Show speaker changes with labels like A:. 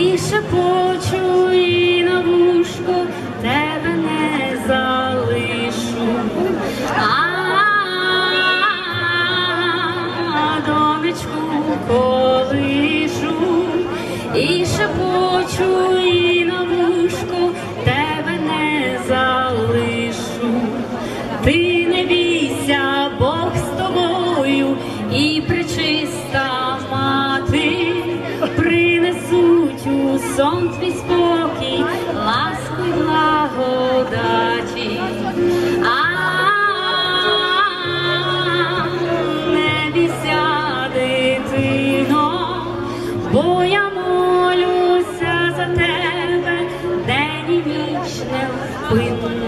A: і шепочу, і на вушко тебе не залишу. А донечку колишу, і шепочу, і на вушко тебе не залишу. Ти не бійся, Бог з тобою, і причиста сон спокій, ласку й благодаті, а не бійся, дитино, бо я молюся за тебе, день і ніч невпинно.